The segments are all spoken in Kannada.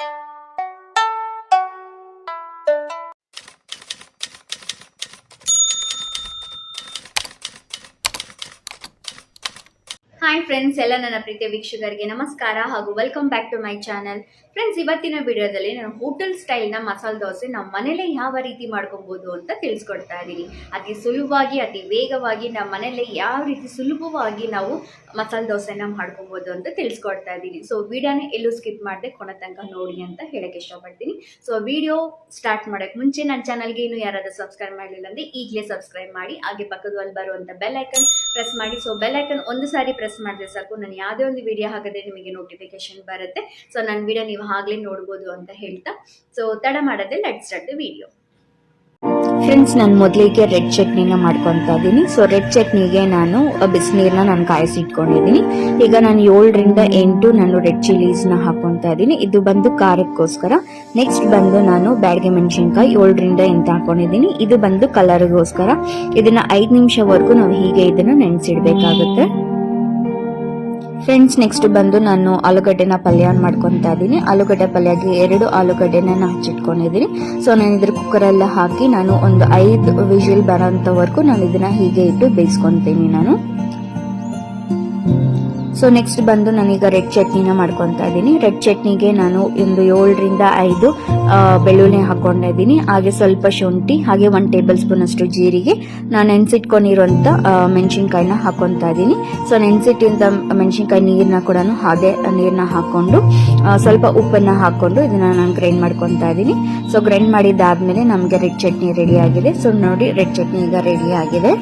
you ಹಾಯ್ ಫ್ರೆಂಡ್ಸ್ ಎಲ್ಲ ನನ್ನ ಪ್ರೀತಿಯ ವೀಕ್ಷಕರಿಗೆ ನಮಸ್ಕಾರ ಹಾಗೂ welcome back to my channel friends ಇವತ್ತಿನ ವಿಡಿಯೋದಲ್ಲಿ ನಾನು ಹೋಟೆಲ್ ಸ್ಟೈಲ್ನ ಮಸಾಲೆ ದೋಸೆ ನಮ್ಮ ಮನೇಲೆ ಯಾವ ರೀತಿ ಮಾಡ್ಕೊಬೋದು ಅಂತ ತಿಳಿಸ್ಕೊಡ್ತಾ ಇದ್ದೀನಿ. ಅತಿ ಸುಲಭವಾಗಿ, ಅತಿ ವೇಗವಾಗಿ ನಮ್ಮ ಮನೇಲೆ ಯಾವ ರೀತಿ ಸುಲಭವಾಗಿ ನಾವು ಮಸಾಲೆ ದೋಸೆನ ಮಾಡ್ಕೊಬೋದು ಅಂತ ತಿಳಿಸ್ಕೊಡ್ತಾ ಇದ್ದೀನಿ. ಸೊ ವಿಡಿಯೋನ ಎಲ್ಲೂ ಸ್ಕಿಪ್ ಮಾಡದೆ ಕೊನೆ ತನಕ ನೋಡಿ ಅಂತ ಹೇಳಕ್ಕೆ ಇಷ್ಟಪಡ್ತೀನಿ. ಸೊ ವಿಡಿಯೋ ಸ್ಟಾರ್ಟ್ ಮಾಡೋಕ್ಕೆ ಮುಂಚೆ ನನ್ನ ಚಾನಲ್ಗೆ ಇನ್ನೂ ಯಾರಾದರೂ ಸಬ್ಸ್ಕ್ರೈಬ್ ಮಾಡಲಿಲ್ಲ ಅಂದರೆ ಈಗಲೇ ಸಬ್ಸ್ಕ್ರೈಬ್ ಮಾಡಿ, ಹಾಗೆ ಪಕ್ಕದಲ್ಲಿ ಬರುವಂಥ ಬೆಲ್ ಐಕನ್ ಪ್ರೆಸ್ ಮಾಡಿ. ಸೊ ಬೆಲ್ ಐಕನ್ ಒಂದು ಸಾರಿ ಪ್ರೆಸ್ ಮಾಡಿದ್ರೆ ಸಾಕು. ನಾನು ಯಾವುದೇ ಒಂದು ವಿಡಿಯೋ ಹಾಕಿದ್ರೆ ನಿಮಗೆ ನೋಟಿಫಿಕೇಶನ್ ಬರುತ್ತೆ. ಸೊ ನನ್ನ ವಿಡಿಯೋ ನೀವು ಆಗಲೇ ನೋಡ್ಬೋದು ಅಂತ ಹೇಳ್ತಾ. ಸೊ ತಡ ಮಾಡೋದೇ ಲೆಟ್ ಸ್ಟಾರ್ಟ್ ವಿಡಿಯೋ ಫ್ರೆಂಡ್ಸ್ ನಾನು ಮೊದಲಿಗೆ ರೆಡ್ ಚಟ್ನಿನ ಮಾಡ್ಕೊತಾ ಇದ್ದೀನಿ. ಸೊ ರೆಡ್ ಚಟ್ನಿಗೆ ನಾನು ಬಿಸಿನೀರನ್ನ ನಾನು ಕಾಯಿಸಿ ಇಟ್ಕೊಂಡಿದ್ದೀನಿ. ಈಗ ನಾನು ಏಳರಿಂದ ಎಂಟು ನಾನು ರೆಡ್ ಚಿಲ್ಲೀಸ್ನ ಹಾಕೊತಾ ಇದ್ದೀನಿ. ಇದು ಬಂದು ಖಾರಕ್ಕೋಸ್ಕರ. ನೆಕ್ಸ್ಟ್ ಬಂದು ನಾನು ಬ್ಯಾಡ್ಗೆ ಮೆಣಸಿನ್ಕಾಯಿ ಏಳರಿಂದ ಎಂಟು ಹಾಕೊಂಡಿದ್ದೀನಿ. ಇದು ಬಂದು ಕಲರ್ಗೋಸ್ಕರ ಇದನ್ನ ಐದು ನಿಮಿಷವರೆಗೂ ನಾವು ಹೀಗೆ ಇದನ್ನ ನೆನೆಸಿಡ್ಬೇಕಾಗುತ್ತೆ. ಫ್ರೆಂಡ್ಸ್ ನೆಕ್ಸ್ಟ್ ಬಂದು ನಾನು ಆಲೂಗಡ್ಡೆನ ಪಲ್ಯ ಮಾಡ್ಕೊತಾ ಇದ್ದೀನಿ. ಆಲೂಗಡ್ಡೆ ಪಲ್ಯಗೆ ಎರಡು ಆಲೂಗಡ್ಡೆನ ಹಚ್ಚಿಟ್ಕೊಂಡಿದ್ದೀನಿ ಸೊ ನಾನು ಇದ್ರ ಕುಕ್ಕರೆಲ್ಲ ಹಾಕಿ ನಾನು ಒಂದು ಐದು ವಿಷಲ್ ಬರೋಂಥವರೆಗೂ ನಾನು ಇದನ್ನ ಹೀಗೆ ಇಟ್ಟು ಬೇಯಿಸ್ಕೊತೀನಿ ನಾನು. ಸೊ ನೆಕ್ಸ್ಟ್ ಬಂದು ನಾನೀಗ ರೆಡ್ ಚಟ್ನಿನ ಮಾಡ್ಕೊತಾ ಇದ್ದೀನಿ. ರೆಡ್ ಚಟ್ನಿಗೆ ನಾನು ಒಂದು ಏಳರಿಂದ ಐದು ಬೆಳ್ಳುಳ್ಳಿ ಬೆಳ್ಳುಳ್ಳಿ ಹಾಕೊಂಡಿದ್ದೀನಿ ಹಾಗೆ ಸ್ವಲ್ಪ ಶುಂಠಿ, ಹಾಗೆ ಒನ್ ಟೇಬಲ್ ಸ್ಪೂನ್ ಅಷ್ಟು ಜೀರಿಗೆ. ನಾನು ನೆನ್ಸಿಟ್ಕೊಂಡಿರುವಂಥ ಮೆಣಸಿನ್ಕಾಯಿನ ಹಾಕೊತಾ ಇದ್ದೀನಿ. ಸೊ ನೆನ್ಸಿಟ್ಟಿಂದ ಮೆಣಸಿನ್ಕಾಯಿ ನೀರನ್ನ ಕೂಡ ಹಾಗೆ ನೀರನ್ನ ಹಾಕೊಂಡು ಸ್ವಲ್ಪ ಉಪ್ಪನ್ನು ಹಾಕೊಂಡು ಇದನ್ನು ನಾನು ಗ್ರೈಂಡ್ ಮಾಡ್ಕೊತಾ ಇದ್ದೀನಿ. ಸೊ ಗ್ರೈಂಡ್ ಮಾಡಿದ್ದಾದ್ಮೇಲೆ ನಮಗೆ ರೆಡ್ ಚಟ್ನಿ ರೆಡಿ ಆಗಿದೆ. ಸೊ ನೋಡಿ ರೆಡ್ ಚಟ್ನಿ ಈಗ ರೆಡಿ ಆಗಿದೆ.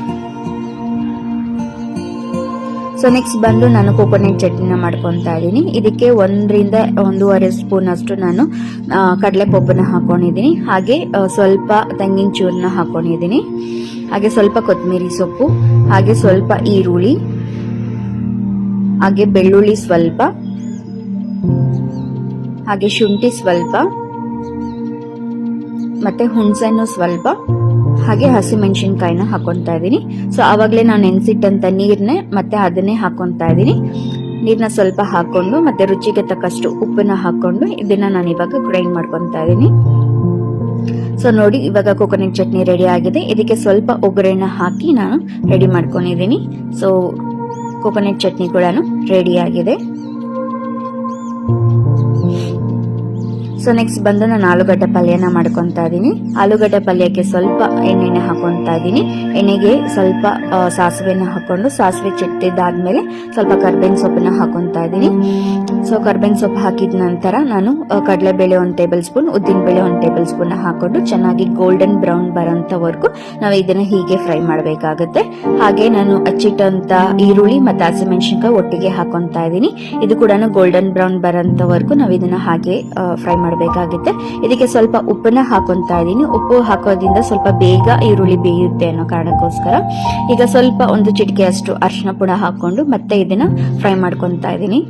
ಸೊ ನೆಕ್ಸ್ಟ್ ಬಂದು ನಾನು ಕೋಕೋನಟ್ ಚಟ್ನಿನ ಮಾಡ್ಕೊತಾ ಇದ್ದೀನಿ. ಇದಕ್ಕೆ ಒಂದರಿಂದ ಒಂದೂವರೆ ಸ್ಪೂನ್ ಅಷ್ಟು ನಾನು ಕಡಲೆ ಪೊಪ್ಪನ್ನ ಹಾಕೊಂಡಿದ್ದೀನಿ. ಹಾಗೆ ಸ್ವಲ್ಪ ತೆಂಗಿನ ಚೂರನ್ನ ಹಾಕೊಂಡಿದ್ದೀನಿ. ಹಾಗೆ ಸ್ವಲ್ಪ ಕೊತ್ತಂಬರಿ ಸೊಪ್ಪು, ಹಾಗೆ ಸ್ವಲ್ಪ ಈರುಳ್ಳಿ, ಹಾಗೆ ಬೆಳ್ಳುಳ್ಳಿ ಸ್ವಲ್ಪ, ಹಾಗೆ ಶುಂಠಿ ಸ್ವಲ್ಪ, ಮತ್ತೆ ಹುಣಸೆಹಣ್ಣು ಸ್ವಲ್ಪ. ಹಾಗೆ ಹಸಿಮೆಣಸಿನ್ಕಾಯಿನ ಹಾಕೊತಾ ಇದ್ದೀನಿ. ಸೊ ಆವಾಗಲೇ ನಾನು ನೆನೆಸಿಟ್ಟಂತ ನೀರನ್ನೇ ಮತ್ತೆ ಅದನ್ನೇ ಹಾಕೊತಾ ಇದ್ದೀನಿ. ನೀರನ್ನ ಸ್ವಲ್ಪ ಹಾಕೊಂಡು ಮತ್ತೆ ರುಚಿಗೆ ತಕ್ಕಷ್ಟು ಉಪ್ಪನ್ನ ಹಾಕೊಂಡು ಇದನ್ನ ನಾನು ಇವಾಗ ಗ್ರೈಂಡ್ ಮಾಡ್ಕೊತಾ ಇದ್ದೀನಿ. ಸೊ ನೋಡಿ ಇವಾಗ ಕೋಕೋನಟ್ ಚಟ್ನಿ ರೆಡಿ ಆಗಿದೆ. ಇದಕ್ಕೆ ಸ್ವಲ್ಪ ಒಗ್ಗರಣೆ ಹಾಕಿ ನಾನು ರೆಡಿ ಮಾಡ್ಕೊಂಡಿದ್ದೀನಿ. ಸೊ ಕೋಕೋನಟ್ ಚಟ್ನಿ ಕೂಡ ರೆಡಿ ಆಗಿದೆ. ಸೊ ನೆಕ್ಸ್ಟ್ ಬಂದು ನಾನು ಆಲೂಗಡ್ಡೆ ಪಲ್ಯನ ಮಾಡ್ಕೊತಾ ಇದ್ದೀನಿ ಆಲೂಗಡ್ಡೆ ಪಲ್ಯಕ್ಕೆ ಸ್ವಲ್ಪ ಎಣ್ಣೆನ ಹಾಕೊತಾ ಇದ್ದೀನಿ ಎಣ್ಣೆಗೆ ಸ್ವಲ್ಪ ಸಾಸಿವೆನ ಹಾಕೊಂಡು, ಸಾಸಿವೆ ಚಿಟ್ಟಿದ್ದಾದ್ಮೇಲೆ ಸ್ವಲ್ಪ ಕರ್ಬೇವಿನ ಸೊಪ್ಪನ್ನ ಹಾಕೊತಾ ಇದ್ದೀನಿ ಸೊ ಕರ್ಬೇವಿನ ಸೊಪ್ಪು ಹಾಕಿದ ನಂತರ ನಾನು ಕಡಲೆಬೇಳೆ ಒಂದು ಟೇಬಲ್ ಸ್ಪೂನ್ ಉದ್ದಿನಬೇಳೆ ಒಂದು ಟೇಬಲ್ ಸ್ಪೂನ್ ಹಾಕೊಂಡು ಚೆನ್ನಾಗಿ ಗೋಲ್ಡನ್ ಬ್ರೌನ್ ಬರೋಂಥವರೆಗೂ ನಾವು ಇದನ್ನ ಹೀಗೆ ಫ್ರೈ ಮಾಡಬೇಕಾಗುತ್ತೆ. ಹಾಗೆ ನಾನು ಹಚ್ಚಿಟ್ಟಂತ ಈರುಳ್ಳಿ ಮತ್ತು ಹಸಿಮೆಣಸಿನ್ಕಾಯಿ ಒಟ್ಟಿಗೆ ಹಾಕೊತಾ ಇದ್ದೀನಿ ಇದು ಕೂಡ ಗೋಲ್ಡನ್ ಬ್ರೌನ್ ಬರೋಂಥವರೆಗೂ ನಾವು ಇದನ್ನ ಹಾಗೆ ಫ್ರೈ ಮಾಡಬೇಕಾಗುತ್ತೆ ಇದಕ್ಕೆ ಸ್ವಲ್ಪ ಉಪ್ಪನ್ನ ಹಾಕೊತಾ ಇದ್ದೀನಿ. ಉಪ್ಪು ಹಾಕೋದ್ರಿಂದ ಸ್ವಲ್ಪ ಬೇಗ ಈರುಳ್ಳಿ ಬೇಯುತ್ತೆ ಅನ್ನೋ ಕಾರಣಕ್ಕೋಸ್ಕರ. ಈಗ ಸ್ವಲ್ಪ ಒಂದು ಚಿಟಿಕೆ ಅಷ್ಟು ಅರಿಶಿನ ಪುಡ ಹಾಕೊಂಡು ಮತ್ತೆ ಇದನ್ನ ಫ್ರೈ ಮಾಡ್ಕೊತಾ ಇದ್ದೀನಿ.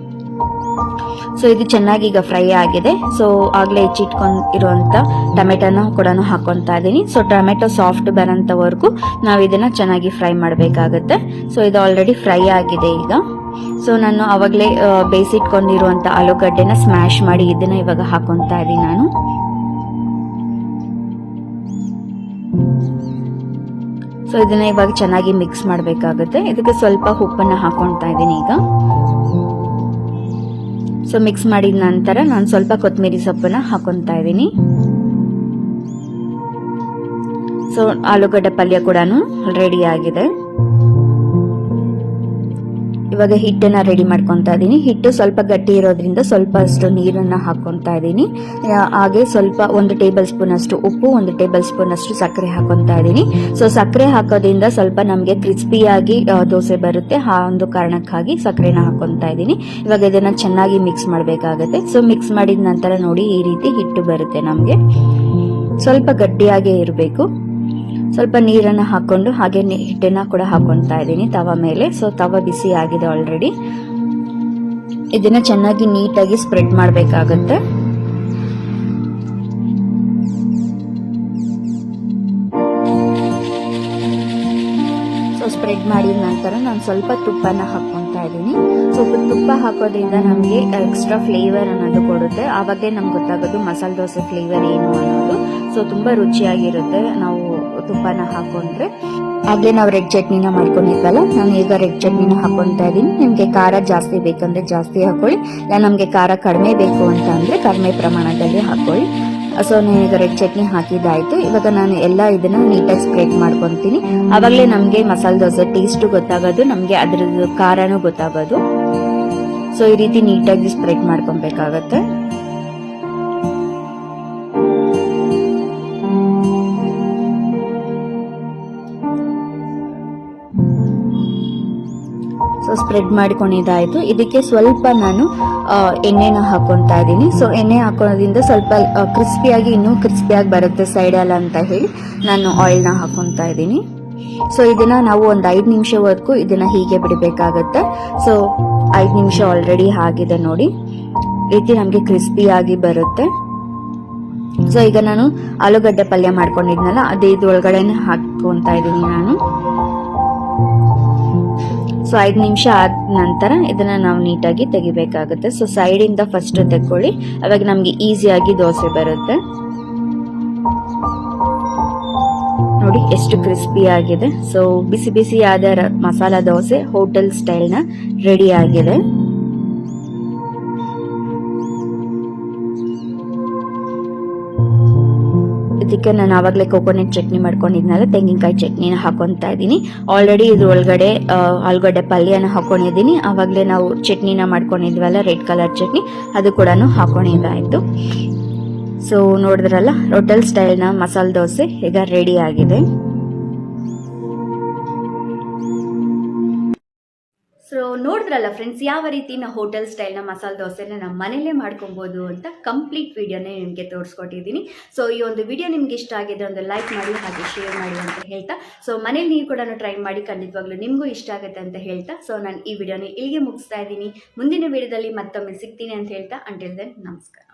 ಸೊ, ಇದು ಚೆನ್ನಾಗಿ ಈಗ ಫ್ರೈ ಆಗಿದೆ. ಸೊ, ಆಗ್ಲೇ ಹೆಚ್ಚಿಟ್ಕೊಂಡು ಇರುವಂತ ಟೊಮೆಟೊನ ಕೂಡ ಹಾಕೊತಾ ಇದ್ದೀನಿ. ಸೊ, ಟೊಮೆಟೊ ಸಾಫ್ಟ್ ಬರೋಂಥವರೆಗೂ ನಾವು ಇದನ್ನ ಚೆನ್ನಾಗಿ ಫ್ರೈ ಮಾಡಬೇಕಾಗುತ್ತೆ. ಸೊ, ಇದು ಆಲ್ರೆಡಿ ಫ್ರೈ ಆಗಿದೆ ಈಗ. ಸೊ ನಾನು ಅವಾಗಲೇ ಬೇಯಿಸಿಟ್ಕೊಂಡಿರುವಂಥ ಆಲೂಗಡ್ಡೆನ ಸ್ಮ್ಯಾಶ್ ಮಾಡಿ ಇದನ್ನ ಇವಾಗ ಹಾಕೊತಾ ಇದ್ದೀನಿ ನಾನು. ಸೊ ಇದನ್ನ ಇವಾಗ ಚೆನ್ನಾಗಿ ಮಿಕ್ಸ್ ಮಾಡಬೇಕಾಗುತ್ತೆ. ಇದಕ್ಕೆ ಸ್ವಲ್ಪ ಉಪ್ಪನ್ನ ಹಾಕೊಳ್ತಾ ಇದ್ದೀನಿ ಈಗ. ಸೊ ಮಿಕ್ಸ್ ಮಾಡಿದ ನಂತರ ನಾನು ಸ್ವಲ್ಪ ಕೊತ್ತಂಬರಿ ಸೊಪ್ಪನ್ನ ಹಾಕೊತಾ ಇದ್ದೀನಿ. ಸೊ ಆಲೂಗಡ್ಡೆ ಪಲ್ಯ ಕೂಡ ರೆಡಿ ಆಗಿದೆ. ಇವಾಗ ಹಿಟ್ಟನ್ನ ರೆಡಿ ಮಾಡ್ಕೊತಾ ಇದ್ದೀನಿ ಹಿಟ್ಟು ಸ್ವಲ್ಪ ಗಟ್ಟಿ ಇರೋದ್ರಿಂದ ಸ್ವಲ್ಪ ಅಷ್ಟು ನೀರನ್ನ ಹಾಕೊತಾ ಇದ್ದೀನಿ ಹಾಗೆ ಸ್ವಲ್ಪ ಒಂದು ಟೇಬಲ್ ಸ್ಪೂನ್ ಅಷ್ಟು ಉಪ್ಪು, ಒಂದು ಟೇಬಲ್ ಸ್ಪೂನ್ ಅಷ್ಟು ಸಕ್ಕರೆ ಹಾಕೊತಾ ಇದ್ದೀನಿ ಸೊ ಸಕ್ಕರೆ ಹಾಕೋದ್ರಿಂದ ಸ್ವಲ್ಪ ನಮಗೆ ಕ್ರಿಸ್ಪಿಯಾಗಿ ದೋಸೆ ಬರುತ್ತೆ. ಆ ಒಂದು ಕಾರಣಕ್ಕಾಗಿ ಸಕ್ಕರೆನ ಹಾಕೊತಾ ಇದ್ದೀನಿ ಇವಾಗ ಇದನ್ನ ಚೆನ್ನಾಗಿ ಮಿಕ್ಸ್ ಮಾಡಬೇಕಾಗುತ್ತೆ. ಸೊ ಮಿಕ್ಸ್ ಮಾಡಿದ ನಂತರ ನೋಡಿ ಈ ರೀತಿ ಹಿಟ್ಟು ಬರುತ್ತೆ ನಮಗೆ. ಸ್ವಲ್ಪ ಗಟ್ಟಿಯಾಗೇ ಇರಬೇಕು. ಸ್ವಲ್ಪ ನೀರನ್ನು ಹಾಕೊಂಡು ಹಾಗೆ ಹಿಟ್ಟನ್ನು ಕೂಡ ಹಾಕೊತಾ ಇದ್ದೀನಿ. ತವ ಮೇಲೆ. ಸೊ ತವ ಬಿಸಿ ಆಗಿದೆ ಆಲ್ರೆಡಿ ಇದನ್ನ ಚೆನ್ನಾಗಿ ನೀಟಾಗಿ ಸ್ಪ್ರೆಡ್ ಮಾಡಬೇಕಾಗುತ್ತೆ. ಸೊ ಸ್ಪ್ರೆಡ್ ಮಾಡಿದ ನಂತರ ನಾನು ಸ್ವಲ್ಪ ತುಪ್ಪನ ಹಾಕ್ಕೊತಾ ಹಾಕೊತಾ ಇದ್ದೀನಿ. ಸೊ ತುಪ್ಪ ಹಾಕೋದ್ರಿಂದ ನಮಗೆ ಎಕ್ಸ್ಟ್ರಾ ಫ್ಲೇವರ್ ಅನ್ನೋದು ಕೊಡುತ್ತೆ. ಆವಾಗೇ ನಮ್ಗೆ ಗೊತ್ತಾಗೋದು ಮಸಾಲೆ ದೋಸೆ ಫ್ಲೇವರ್ ಏನು ಅನ್ನೋದು. ಸೊ ತುಂಬ ರುಚಿಯಾಗಿರುತ್ತೆ. ನಾವು ತುಪ್ಪನ ಹಾಕೊಂಡ್ರೆ ಆಗಲೇ ನಾವು ರೆಡ್ ಚಟ್ನಿನ ಮಾಡ್ಕೊಂಡಿದ್ವಲ್ಲ, ನಾನು ಈಗ ರೆಡ್ ಚಟ್ನಿನ ಹಾಕೊತಾ ಇದ್ದೀನಿ ನಿಮಗೆ ಖಾರ ಜಾಸ್ತಿ ಬೇಕಂದ್ರೆ ಜಾಸ್ತಿ ಹಾಕೊಳ್ಳಿ, ಇಲ್ಲ ನಮಗೆ ಖಾರ ಕಡಿಮೆ ಬೇಕು ಅಂತ ಅಂದರೆ ಕಡಿಮೆ ಪ್ರಮಾಣದಲ್ಲಿ ಹಾಕೊಳ್ಳಿ. ಸೊ, ನಾನು ಈಗ ರೆಡ್ ಚಟ್ನಿ ಹಾಕಿದ್ದಾಯಿತು. ಇವಾಗ ನಾನು ಎಲ್ಲ ಇದನ್ನ ನೀಟಾಗಿ ಸ್ಪ್ರೆಡ್ ಮಾಡ್ಕೊತೀನಿ. ಆವಾಗಲೇ ನಮಗೆ ಮಸಾಲೆ ದೋಸೆ ಟೇಸ್ಟು ಗೊತ್ತಾಗೋದು, ನಮಗೆ ಅದ್ರದ್ದು ಖಾರನೂ ಗೊತ್ತಾಗೋದು. ಸೊ, ಈ ರೀತಿ ನೀಟಾಗಿ ಸ್ಪ್ರೆಡ್ ಮಾಡ್ಕೊಬೇಕಾಗತ್ತೆ. ಸ್ಪ್ರೆಡ್ ಮಾಡ್ಕೊಂಡಿದಾಯಿತು ಇದಕ್ಕೆ ಸ್ವಲ್ಪ ನಾನು ಎಣ್ಣೆನ ಹಾಕೊತಾ ಇದ್ದೀನಿ. ಸೊ ಎಣ್ಣೆ ಹಾಕೋದ್ರಿಂದ ಸ್ವಲ್ಪ ಕ್ರಿಸ್ಪಿಯಾಗಿ ಇನ್ನೂ ಕ್ರಿಸ್ಪಿಯಾಗಿ ಬರುತ್ತೆ ಸೈಡಲ್ಲ ಅಂತ ಹೇಳಿ ನಾನು ಆಯಿಲ್ನ ಹಾಕೊತಾ ಇದ್ದೀನಿ. ಸೊ ಇದನ್ನ ನಾವು ಒಂದು ಐದು ನಿಮಿಷವರೆಗೂ ಇದನ್ನ ಹೀಗೆ ಬಿಡಬೇಕಾಗತ್ತೆ. ಸೊ ಐದು ನಿಮಿಷ ಆಲ್ರೆಡಿ ಆಗಿದೆ ನೋಡಿ. ರೀತಿ ನಮಗೆ ಕ್ರಿಸ್ಪಿಯಾಗಿ ಬರುತ್ತೆ. ಸೊ ಈಗ ನಾನು ಆಲೂಗಡ್ಡೆ ಪಲ್ಯ ಮಾಡ್ಕೊಂಡಿದ್ನಲ್ಲ, ಅದೇ ಇದ್ರೊಳಗಡೆನೆ ಹಾಕೊಂತಾ ಇದ್ದೀನಿ ನಾನು. ಸೊ ಐದು ನಿಮಿಷ ಆದ ನಂತರ ಇದನ್ನ ನಾವು ನೀಟಾಗಿ ತೆಗಿಬೇಕಾಗುತ್ತೆ. ಸೊ ಸೈಡಿಂದ ಫಸ್ಟ್ ತೆಕ್ಕೊಳ್ಳಿ. ಅವಾಗ ನಮಗೆ ಈಸಿಯಾಗಿ ದೋಸೆ ಬರುತ್ತೆ. ನೋಡಿ, ಎಷ್ಟು ಕ್ರಿಸ್ಪಿ ಆಗಿದೆ. ಸೊ ಬಿಸಿ ಬಿಸಿ ಆದ ಮಸಾಲಾ ಮಸಾಲ ದೋಸೆ ಹೋಟೆಲ್ ಸ್ಟೈಲ್ನ ರೆಡಿ ಆಗಿದೆ. ಇದಕ್ಕೆ ನಾನು ಆವಾಗಲೇ ಕೋಕೋನಟ್ ಚಟ್ನಿ ಮಾಡ್ಕೊಂಡಿದ್ನಲ್ಲ, ತೆಂಗಿನಕಾಯಿ ಚಟ್ನಿನ ಹಾಕೊತಾ ಇದ್ದೀನಿ. ಆಲ್ರೆಡಿ ಇದ್ರ ಒಳಗಡೆ ಆಲೂಗಡ್ಡೆ ಪಲ್ಯನ ಹಾಕೊಂಡಿದ್ದೀನಿ. ಆವಾಗಲೇ ನಾವು ಚಟ್ನಿನ ಮಾಡ್ಕೊಂಡಿದ್ವಲ್ಲ ರೆಡ್ ಕಲರ್ ಚಟ್ನಿ, ಅದು ಕೂಡ ಹಾಕೊಂಡಿದ್ದಾಯಿತು. ಸೊ ನೋಡಿದ್ರಲ್ಲ, ಹೋಟೆಲ್ ಸ್ಟೈಲ್ನ ಮಸಾಲೆ ದೋಸೆ ಈಗ ರೆಡಿ ಆಗಿದೆ. ನೋಡಿದ್ರಲ್ಲ ಫ್ರೆಂಡ್ಸ್ ಯಾವ ರೀತಿ ನಾವು ಹೋಟೆಲ್ ಸ್ಟೈಲ್ನ ಮಸಾಲೆ ದೋಸೆನ ನಮ್ಮ ಮನೆಯಲ್ಲೇ ಮಾಡ್ಕೊಬೋದು ಅಂತ ಕಂಪ್ಲೀಟ್ ವಿಡಿಯೋನೇ ನಿಮಗೆ ತೋರಿಸ್ಕೊಟ್ಟಿದ್ದೀನಿ. ಸೊ ಈ ಒಂದು ವಿಡಿಯೋ ನಿಮ್ಗೆ ಇಷ್ಟ ಆಗಿದೆ ಒಂದು ಲೈಕ್ ಮಾಡಿ, ಹಾಗೆ ಶೇರ್ ಮಾಡಿ ಅಂತ ಹೇಳ್ತಾ. ಸೊ ಮನೇಲಿ ನೀವು ಕೂಡ ಟ್ರೈ ಮಾಡಿ, ಖಂಡಿತವಾಗ್ಲೂ ನಿಮಗೂ ಇಷ್ಟ ಆಗುತ್ತೆ ಅಂತ ಹೇಳ್ತಾ. ಸೊ ನಾನು ಈ ವಿಡಿಯೋನ ಇಲ್ಲಿಗೆ ಮುಗಿಸ್ತಾ ಇದ್ದೀನಿ. ಮುಂದಿನ ವಿಡಿಯೋದಲ್ಲಿ ಮತ್ತೊಮ್ಮೆ ಸಿಗ್ತೀನಿ ಅಂತ ಹೇಳ್ತಾ. ಅಂಟಿಲ್ ದೆನ್ ನಮಸ್ಕಾರ.